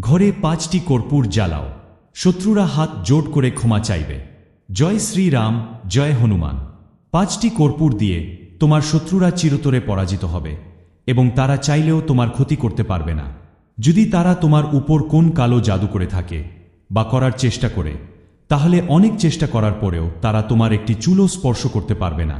ঘরে পাঁচটি কর্পূর জ্বালাও। শত্রুরা হাত জোট করে ক্ষমা চাইবে। জয় শ্রীরাম, জয় হনুমান। পাঁচটি কর্পূর দিয়ে তোমার শত্রুরা চিরতরে পরাজিত হবে এবং তারা চাইলেও তোমার ক্ষতি করতে পারবে না। যদি তারা তোমার উপর কোন কালো জাদু করে থাকে বা করার চেষ্টা করে, তাহলে অনেক চেষ্টা করার পরেও তারা তোমার একটি চুলও স্পর্শ করতে পারবে না।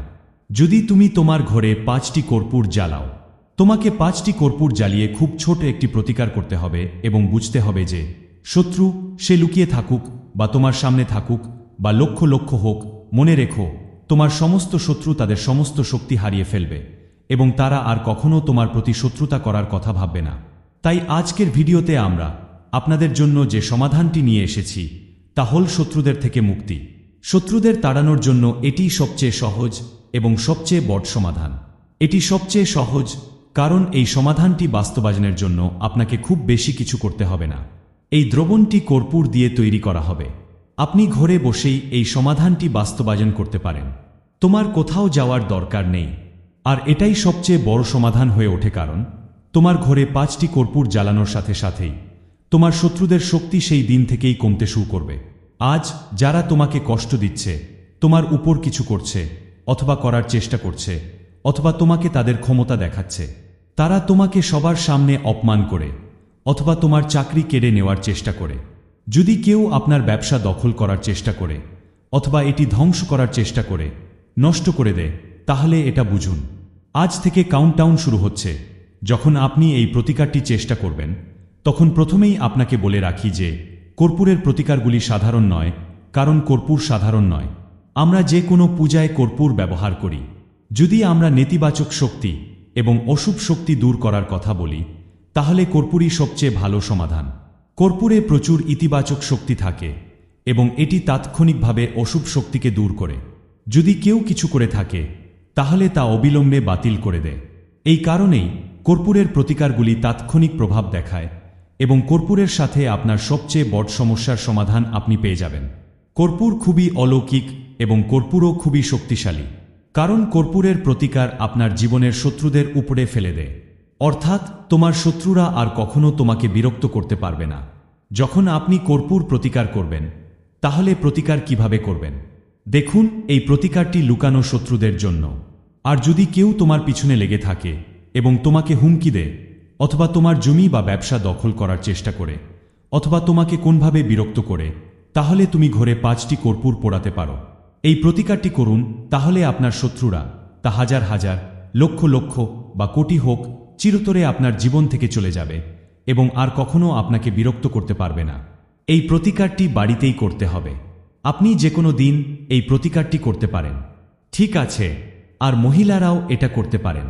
যদি তুমি তোমার ঘরে পাঁচটি কর্পূর জ্বালাও তোমাকে পাঁচটি কর্পূর জ্বালিয়ে খুব ছোট একটি প্রতিকার করতে হবে এবং বুঝতে হবে যে, শত্রু, সে লুকিয়ে থাকুক বা তোমার সামনে থাকুক বা লক্ষ লক্ষ হোক, মনে রেখো, তোমার সমস্ত শত্রু তাদের সমস্ত শক্তি হারিয়ে ফেলবে এবং তারা আর কখনো তোমার প্রতি শত্রুতা করার কথা ভাববে না। তাই আজকের ভিডিওতে আমরা আপনাদের জন্য যে সমাধানটি নিয়ে এসেছি, তা হল শত্রুদের থেকে মুক্তি। শত্রুদের তাড়ানোর জন্য এটি সবচেয়ে সহজ এবং সবচেয়ে বড় সমাধান। এটি সবচেয়ে সহজ কারণ এই সমাধানটি বাস্তবায়নের জন্য আপনাকে খুব বেশি কিছু করতে হবে না। এই দ্রবণটি কর্পূর দিয়ে তৈরি করা হবে। আপনি ঘরে বসেই এই সমাধানটি বাস্তবায়ন করতে পারেন। তোমার কোথাও যাওয়ার দরকার নেই। আর এটাই সবচেয়ে বড় সমাধান হয়ে ওঠে কারণ, তোমার ঘরে পাঁচটি কর্পূর জ্বালানোর সাথে সাথেই তোমার শত্রুদের শক্তি সেই দিন থেকেই কমতে শুরু করবে। আজ যারা তোমাকে কষ্ট দিচ্ছে, তোমার উপর কিছু করছে, অথবা করার চেষ্টা করছে, অথবা তোমাকে তাদের ক্ষমতা দেখাচ্ছে তারা তোমাকে সবার সামনে অপমান করে, অথবা তোমার চাকরি কেড়ে নেওয়ার চেষ্টা করে। যদি কেউ আপনার ব্যবসা দখল করার চেষ্টা করে, অথবা এটি ধ্বংস করার চেষ্টা করে, নষ্ট করে দেয়, তাহলে এটা বুঝুন। আজ থেকে কাউন্টডাউন শুরু হচ্ছে। যখন আপনি এই প্রতিকারটি চেষ্টা করবেন, তখন প্রথমেই আপনাকে বলে রাখি যে, কর্পূরের প্রতিকারগুলি সাধারণ নয়, কারণ কর্পূর সাধারণ নয়। আমরা যে কোনো পূজায় কর্পূর ব্যবহার করি। যদি আমরা নেতিবাচক শক্তি এবং অশুভ শক্তি দূর করার কথা বলি, তাহলে কর্পূরই সবচেয়ে ভালো সমাধান। কর্পূরে প্রচুর ইতিবাচক শক্তি থাকে, এবং এটি তাৎক্ষণিকভাবে অশুভ শক্তিকে দূর করে। যদি কেউ কিছু করে থাকে, তাহলে তা অবিলম্বে বাতিল করে দেয়। এই কারণেই কর্পূরের প্রতিকারগুলি তাৎক্ষণিক প্রভাব দেখায়, এবং কর্পূরের সাথে আপনার সবচেয়ে বড় সমস্যার সমাধান আপনি পেয়ে যাবেন। কর্পূর খুবই অলৌকিক, এবং কর্পূরও খুবই শক্তিশালী। কারণ কর্পূরের প্রতিকার আপনার জীবনের শত্রুদের উপরে ফেলে দেয়। অর্থাৎ, তোমার শত্রুরা আর কখনো তোমাকে বিরক্ত করতে পারবে না। যখন আপনি কর্পূর প্রতিকার করবেন, তাহলে প্রতিকার কীভাবে করবেন? দেখুন, এই প্রতিকারটি লুকানো শত্রুদের জন্য। আর যদি কেউ তোমার পিছনে লেগে থাকে এবং তোমাকে হুমকি দেয়, অথবা তোমার জমি বা ব্যবসা দখল করার চেষ্টা করে, অথবা তোমাকে কোনভাবে বিরক্ত করে, তাহলে তুমি ঘরে পাঁচটি কর্পূর পোড়াতে পারো। এই প্রতিকারটি করুন তাহলে আপনার শত্রুরা, তা হাজার হাজার, লক্ষ লক্ষ বা কোটি হোক, চিরতরে আপনার জীবন থেকে চলে যাবে এবং আর কখনো আপনাকে বিরক্ত করতে পারবে না। এই প্রতিকারটি বাড়িতেই করতে হবে। আপনি যে কোনো দিন এই প্রতিকারটি করতে পারেন। ঠিক আছে, আর মহিলারাও এটা করতে পারেন।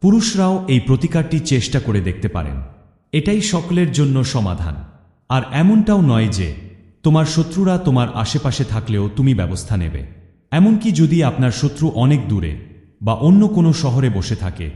পুরুষরাও এই প্রতিকারটি চেষ্টা করে দেখতে পারেন। এটাই সকলের জন্য সমাধান। আর এমনটাও নয় যে তোমার শত্রুরা তোমার আশেপাশে থাকলেও তুমি ব্যবস্থা নেবে। এমনকি যদি আপনার শত্রু অনেক দূরে বা অন্য কোনো শহরে বসে থাকে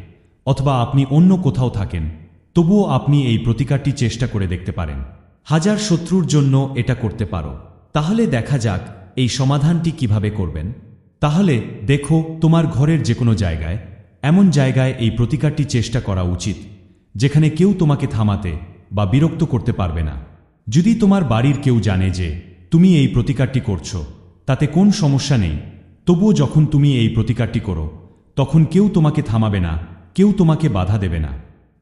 অথবা আপনি অন্য কোথাও থাকেন, তবুও আপনি এই প্রতিকারটি চেষ্টা করে দেখতে পারেন। হাজার শত্রুর জন্য এটা করতে পারো। তাহলে দেখা যাক এই সমাধানটি কীভাবে করবেন। তাহলে দেখো, তোমার ঘরের যে কোনো জায়গায়, এমন জায়গায় এই প্রতিকারটি চেষ্টা করা উচিত, যেখানে কেউ তোমাকে থামাতে বা বিরক্ত করতে পারবে না। যদি তোমার বাড়ির কেউ জানে যে তুমি এই প্রতিকারটি করছ, তাতে কোন সমস্যা নেই। তবুও যখন তুমি এই প্রতিকারটি করো, তখন কেউ তোমাকে থামাবে না, কেউ তোমাকে বাধা দেবে না।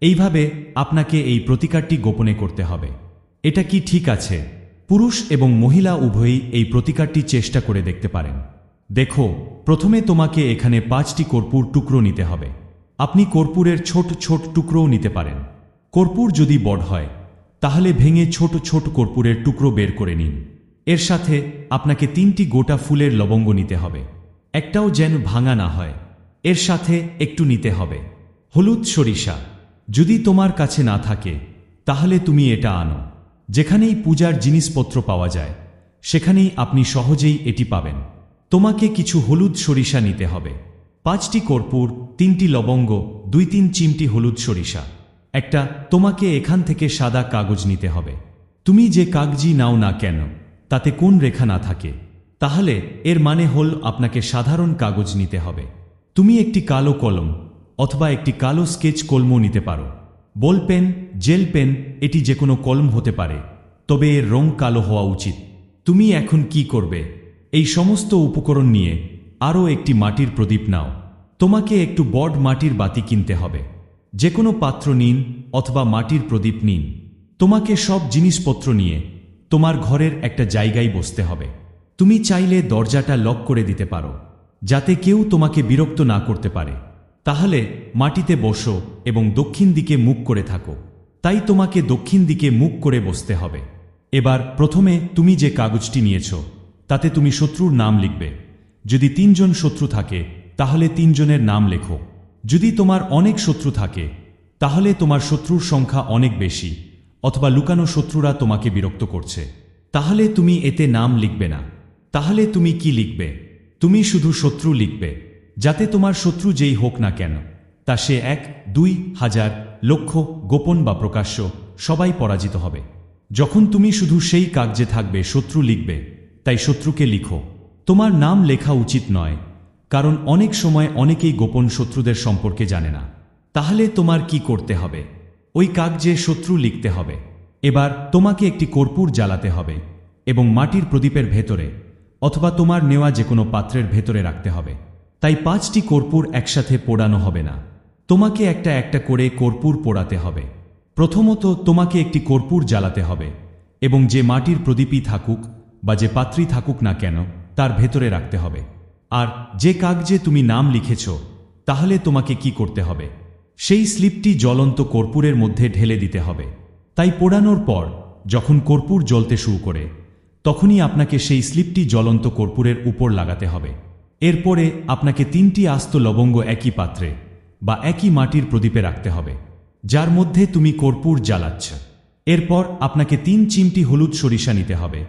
এইভাবে আপনাকে এই প্রতিকারটি গোপনে করতে হবে। এটা কি ঠিক আছে? পুরুষ এবং মহিলা উভয়ই এই প্রতিকারটি চেষ্টা করে দেখতে পারেন। দেখো, প্রথমে তোমাকে এখানে পাঁচটি কর্পূর টুকরো নিতে হবে। আপনি কর্পূরের ছোট ছোট টুকরোও নিতে পারেন। কর্পূর যদি বড় হয় তাহলে ভেঙে ছোট ছোট কর্পূরের টুকরো বের করে নিন। এর সাথে আপনাকে তিনটি গোটা ফুলের লবঙ্গ নিতে হবে। একটাও যেন ভাঙা না হয়। এর সাথে একটু নিতে হবে। হলুদ সরিষা, যদি তোমার কাছে না থাকে, তাহলে তুমি এটা আনো। যেখানেই পূজার জিনিসপত্র পাওয়া যায়, সেখানেই আপনি সহজেই এটি পাবেন। তোমাকে কিছু হলুদ সরিষা নিতে হবে। পাঁচটি কর্পূর, তিনটি লবঙ্গ, দুই তিন চিমটি হলুদ সরিষা। একটা, তোমাকে এখান থেকে সাদা কাগজ নিতে হবে। তুমি যে কাগজি নাও না কেন, তাতে কোন রেখা না থাকে। তাহলে এর মানে হল আপনাকে সাধারণ কাগজ নিতে হবে। তুমি একটি কালো কলম অথবা একটি কালো স্কেচ কলমও নিতে পারো। বল পেন, জেল পেন, এটি যে কোনো কলম হতে পারে, তবে এর রং কালো হওয়া উচিত। তুমি এখন কি করবে? এই সমস্ত উপকরণ নিয়ে আরও একটি মাটির প্রদীপ নাও। তোমাকে একটু বড মাটির বাতি কিনতে হবে। যে কোনো পাত্র নিন অথবা মাটির প্রদীপ নিন। তোমাকে সব জিনিসপত্র নিয়ে তোমার ঘরের একটা জায়গায় বসতে হবে। তুমি চাইলে দরজাটা লক করে দিতে পারো, যাতে কেউ তোমাকে বিরক্ত না করতে পারে। তাহলে মাটিতে বসো এবং দক্ষিণ দিকে মুখ করে থাকো। তাই তোমাকে দক্ষিণ দিকে মুখ করে বসতে হবে। এবার প্রথমে তুমি যে কাগজটি নিয়েছ, তাতে তুমি শত্রুর নাম লিখবে। যদি তিনজন শত্রু থাকে, তাহলে তিনজনের নাম লেখো। যদি তোমার অনেক শত্রু থাকে, তাহলে তোমার শত্রুর সংখ্যা অনেক বেশি, অথবা লুকানো শত্রুরা তোমাকে বিরক্ত করছে। তাহলে তুমি এতে নাম লিখবে না। তাহলে তুমি কি লিখবে? তুমি শুধু শত্রু লিখবে, যাতে তোমার শত্রু যেই হোক না কেন, তা সে এক, দুই হাজার, লক্ষ, গোপন বা প্রকাশ্য, সবাই পরাজিত হবে। যখন তুমি শুধু সেই কাগজে থাকবে, শত্রু লিখবে, তাই শত্রুকে লিখো। তোমার নাম লেখা উচিত নয় কারণ অনেক সময় অনেকেই গোপন শত্রুদের সম্পর্কে জানে না। তাহলে তোমার কি করতে হবে? ওই কাগজে শত্রু লিখতে হবে। এবার তোমাকে একটি কর্পূর জ্বালাতে হবে এবং মাটির প্রদীপের ভেতরে অথবা তোমার নেওয়া যে কোনো পাত্রের ভেতরে রাখতে হবে। তাই পাঁচটি কর্পূর একসাথে পোড়ানো হবে না। তোমাকে একটা একটা করে কর্পূর পোড়াতে হবে। প্রথমত তোমাকে একটি কর্পূর জ্বালাতে হবে এবং যে মাটির প্রদীপই থাকুক বা যে পাত্রী থাকুক না কেন, তার ভেতরে রাখতে হবে। আর যে কাগজে তুমি নাম লিখেছ, তাহলে তোমাকে কি করতে হবে? সেই স্লিপটি জ্বলন্ত কর্পূরের মধ্যে ঢেলে দিতে হবে। তাই পোড়ানোর পর, যখন কর্পূর জ্বলতে শুরু করে, তখনই আপনাকে সেই স্লিপটি জ্বলন্ত কর্পূরের উপর লাগাতে হবে। এরপরে আপনাকে তিনটি আস্ত লবঙ্গ একই পাত্রে বা একই মাটির প্রদীপে রাখতে হবে, যার মধ্যে তুমি কর্পূর জ্বালাচ্ছ। এরপর আপনাকে তিন চিমটি হলুদ সরিষা নিতে হবে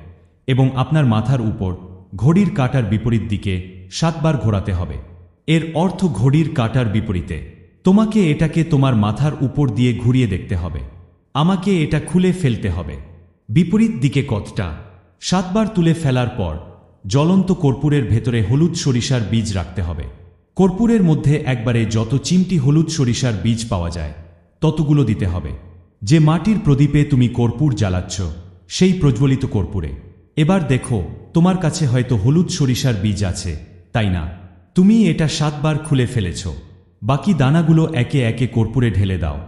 এবং আপনার মাথার উপর ঘড়ির কাটার বিপরীত দিকে সাতবার ঘোরাতে হবে। এর অর্থ ঘড়ির কাটার বিপরীতে। তোমাকে এটাকে তোমার মাথার উপর দিয়ে ঘুরিয়ে দেখতে হবে। আমাকে এটা খুলে ফেলতে হবে। বিপরীত দিকে কতটা? সাতবার তুলে ফেলার পর, জ্বলন্ত কর্পূরের ভেতরে হলুদ সরিষার বীজ রাখতে হবে। কর্পূরের মধ্যে একবারে যত চিমটি হলুদ সরিষার বীজ পাওয়া যায়, ততগুলো দিতে হবে। যে মাটির প্রদীপে তুমি কর্পূর জ্বালাচ্ছ, সেই প্রজ্বলিত কর্পূরে। এবার দেখো, তোমার কাছে হয়তো হলুদ সরিষার বীজ আছে। তাই না? তুমি এটা সাতবার খুলে ফেলেছ। বাকি দানাগুলো একে একে কর্পূরে ঢেলে দাও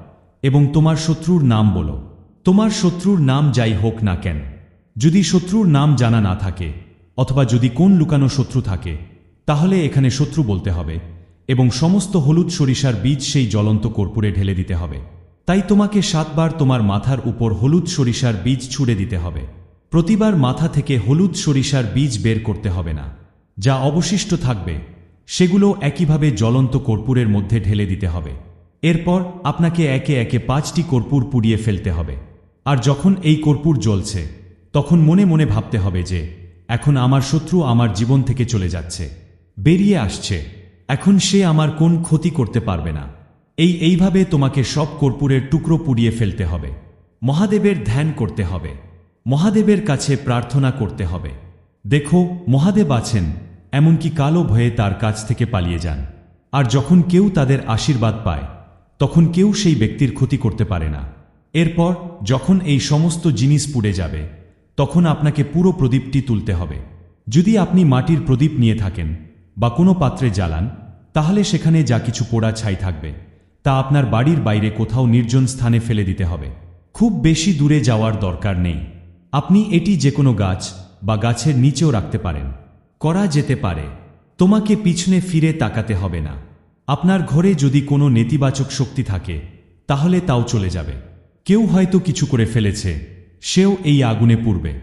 এবং তোমার শত্রুর নাম বলো। তোমার শত্রুর নাম যাই হোক না কেন। যদি শত্রুর নাম জানা না থাকে অথবা যদি কোন লুকানো শত্রু থাকে, তাহলে এখানে শত্রু বলতে হবে এবং সমস্ত হলুদ সরিষার বীজ সেই জ্বলন্ত কর্পূরে ঢেলে দিতে হবে। তাই তোমাকে সাতবার তোমার মাথার উপর হলুদ সরিষার বীজ ছুড়ে দিতে হবে। প্রতিবার মাথা থেকে হলুদ সরিষার বীজ বের করতে হবে না। যা অবশিষ্ট থাকবে, সেগুলো একইভাবে জ্বলন্ত কর্পূরের মধ্যে ঢেলে দিতে হবে। এরপর আপনাকে একে একে পাঁচটি কর্পূর পুড়িয়ে ফেলতে হবে। আর যখন এই কর্পূর জ্বলছে, তখন মনে মনে ভাবতে হবে যে, এখন আমার শত্রু আমার জীবন থেকে চলে যাচ্ছে। বেরিয়ে আসছে। এখন সে আমার কোন ক্ষতি করতে পারবে না। এই এইভাবে তোমাকে সব কর্পূরের টুকরো পুড়িয়ে ফেলতে হবে। মহাদেবের ধ্যান করতে হবে। মহাদেবের কাছে প্রার্থনা করতে হবে। দেখো, মহাদেব আছেন। এমনকি কালো ভয়ে তার কাছ থেকে পালিয়ে যান। আর যখন কেউ তাদের আশীর্বাদ পায়, তখন কেউ সেই ব্যক্তির ক্ষতি করতে পারে না। এরপর, যখন এই সমস্ত জিনিস পুড়ে যাবে, তখন আপনাকে পুরো প্রদীপটি তুলতে হবে। যদি আপনি মাটির প্রদীপ নিয়ে থাকেন বা কোনো পাত্রে জ্বালান, তাহলে সেখানে যা কিছু পোড়া ছাই থাকবে, তা আপনার বাড়ির বাইরে কোথাও নির্জন স্থানে ফেলে দিতে হবে। খুব বেশি দূরে যাওয়ার দরকার নেই। আপনি এটি যে কোনো গাছ বা গাছের নিচেও রাখতে পারেন। করা যেতে পারে। তোমাকে পিছনে ফিরে তাকাতে হবে না। আপনার ঘরে যদি কোনো নেতিবাচক শক্তি থাকে, তাহলে তাও চলে যাবে। কেউ হয়তো কিছু করে ফেলেছে, সেও এই আগুনে পুড়বে।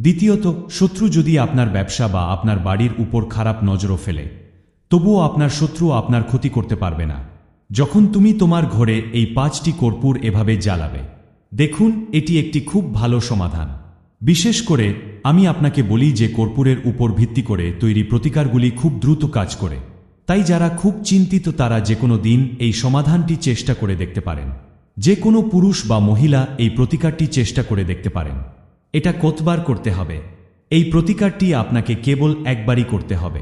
দ্বিতীয়ত, শত্রু যদি আপনার ব্যবসা বা আপনার বাড়ির উপর খারাপ নজরও ফেলে, তবুও আপনার শত্রু আপনার ক্ষতি করতে পারবে না। যখন তুমি তোমার ঘরে এই পাঁচটি কর্পূর এভাবে জ্বালাবে, দেখুন এটি একটি খুব ভালো সমাধান। বিশেষ করে আমি আপনাকে বলি যে কর্পূরের উপর ভিত্তি করে তৈরি প্রতিকারগুলি খুব দ্রুত কাজ করে। তাই যারা খুব চিন্তিত তারা যে কোনো দিন এই সমাধানটি চেষ্টা করে দেখতে পারেন। যে কোনো পুরুষ বা মহিলা এই প্রতিকারটি চেষ্টা করে দেখতে পারেন। এটা কতবার করতে হবে? এই প্রতিকারটি আপনাকে কেবল একবারই করতে হবে।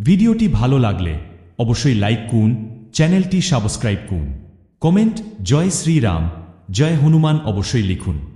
ভিডিওটি ভালো লাগলে অবশ্যই লাইক করুন, চ্যানেলটি সাবস্ক্রাইব করুন। কমেন্ট, জয় শ্রীরাম, জয় হনুমান অবশ্যই লিখুন।